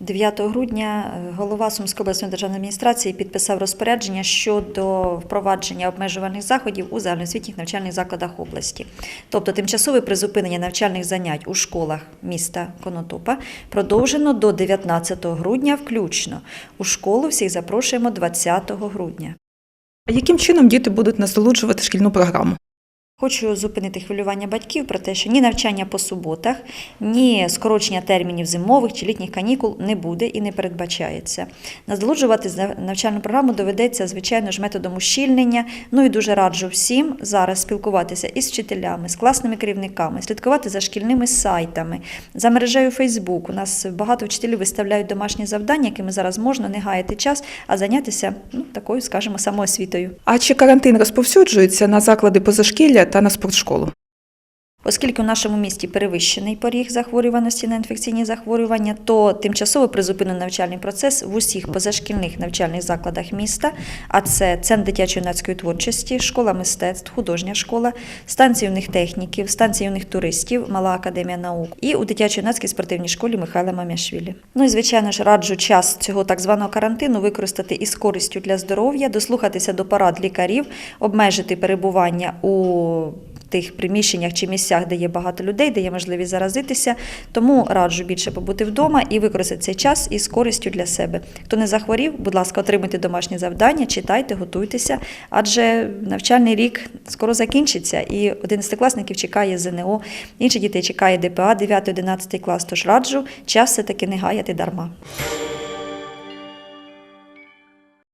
9 грудня е, голова Сумської обласної державної адміністрації підписав розпорядження щодо впровадження обмежувальних заходів у загальноосвітніх навчальних закладах області. Тобто тимчасове призупинення навчальних занять у школах міста Конотопа продовжено до 19 грудня включно. У школу всіх запрошуємо 20 грудня. А яким чином діти будуть насолоджувати шкільну програму? Хочу зупинити хвилювання батьків про те, що ні навчання по суботах, ні скорочення термінів зимових чи літніх канікул не буде і не передбачається. Насолоджувати за- навчальну програму доведеться, звичайно ж, методом ущільнення. Ну і дуже раджу всім зараз спілкуватися із вчителями, з класними керівниками, слідкувати за шкільними сайтами, за мережею Фейсбук. У нас багато вчителів виставляють домашні завдання, якими зараз можна не гаяти час, а зайнятися ну, такою, скажімо, самоосвітою. А чи карантин розповсюджується на заклади позашкілля та на спортшколу? Оскільки у нашому місті перевищений поріг захворюваності на інфекційні захворювання, то тимчасово призупинено навчальний процес в усіх позашкільних навчальних закладах міста, а це Центр дитячо-юнацької творчості, школа мистецтв, художня школа, станція юних техніків, станція юних туристів, Мала академія наук і у дитячо-юнацькій спортивній школі Михайла Мамяшвілі. Ну і звичайно ж раджу час цього так званого карантину використати із користю для здоров'я, дослухатися до порад лікарів, обмежити перебування у тих приміщеннях чи місцях, де є багато людей, де є можливість заразитися. Тому раджу більше побути вдома і використати цей час із користю для себе. Хто не захворів, будь ласка, отримуйте домашні завдання, читайте, готуйтеся, адже навчальний рік скоро закінчиться, і одинадцятикласників чекає ЗНО, інші дітей чекає ДПА 9-11 клас. Тож раджу час все таки не гаяти дарма.